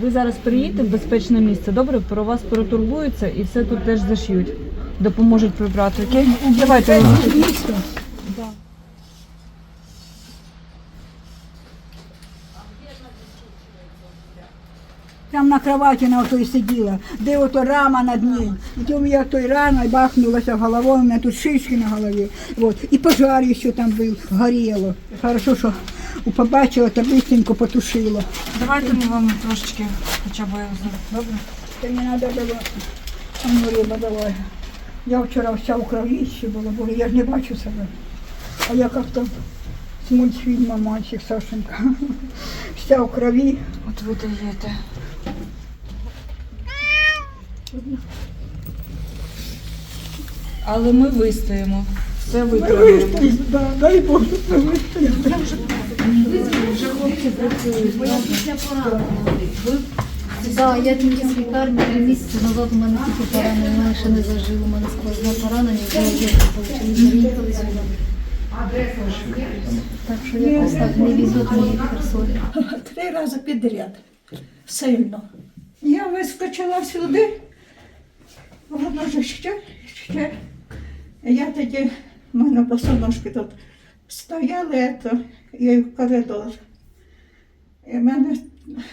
Ви, зараз приїдете в безпечне місце, добре? Про вас протурбуються і все тут теж зашиють. Допоможуть прибрати, окей? Давайте. Да. Там на кроваті на той сиділа, де ото рама над ній. І то я той рана і бахнулася головою, у мене тут шишки на голові. Вот. І пожар ще там був, горіло. Хорошо, що побачила та быстренько потушила. Давайте ми вам трошечки хоча б добре? Та не треба було. А ну, риба, давай. Я вчора вся у крові ще була, бо я ж не бачу себе. А я як-то з мультфільму мальчик Сашенька. Вся у крові. От ви даєте. Але ми вистоїмо. Все. Да, дай Боже, що вистояли. Вже хлопці працюють. Бо я після поранення. Так, я тільки з лікарні три місяці назад у мене тільки поранення, у мене ще не зажило, у мене сквозне поранення, вже я отримали, приїхали сюди. Так що якось так не візуть мені в Херсоні. Три рази підряд. Сильно. Я вискочила сюди, воно ще, ще. Я тоді, в мене босоножки тут стояли, то, і в коридор. І мене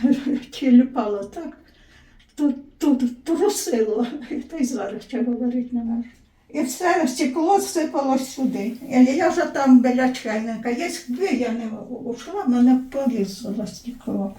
тіліпало так, тут, тут трусило, і та й зараз ще говорити не можу. І все стекло сипалось сюди. Я, я вже там біля чайника. Якби я не ушла, мене порізало стекло.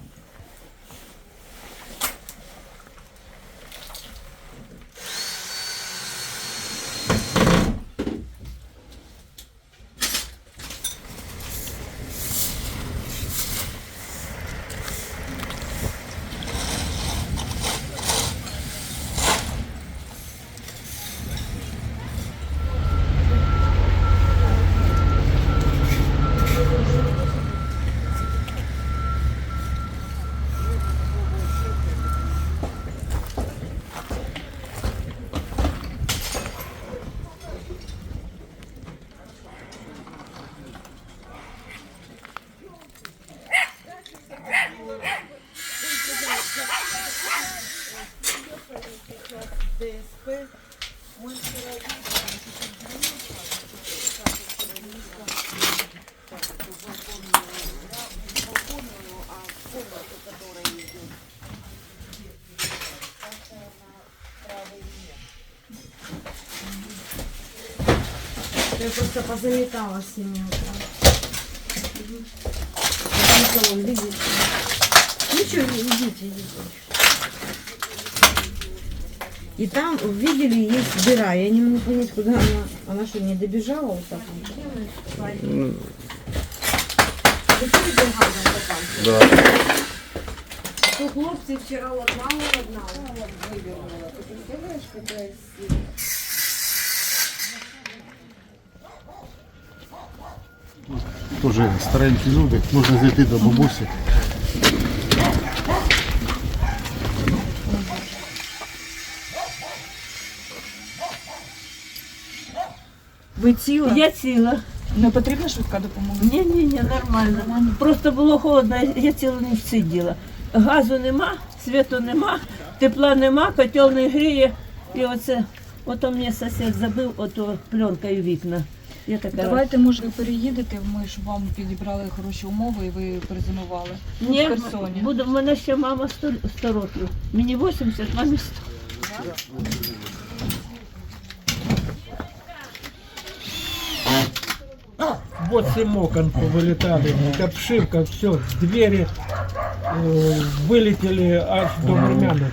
Я просто позаметала с ними утром. Ничего, идите, идите. И там, видели, есть дыра. Я не могу понять, куда она. Она что, не добежала вот так? вот? Да. То хлопці вчора одна одна вивернула. Ти представляєш, яка сила? Тоже старенькі люди, можна зайти до бабусі. Ви ціла? Я ціла. Не потрібна швидка допомога? Ні, ні, ні, нормально. Просто було холодно, я цілу ніч сиділа. Газу нема, світу нема, тепла нема, котел не гріє. І оце, ото мені сусід забив ото пленкою вікна. Я така Давайте, може, ви переїдете, ми ж вам підібрали хороші умови і ви презентували. Ні, в Херсоні. буду, в мене ще мама 100, 100 років. Мені 80, мамі 100. Восемь окон повылетали, обшивка, все, двери э, вылетели аж до Мурмянок.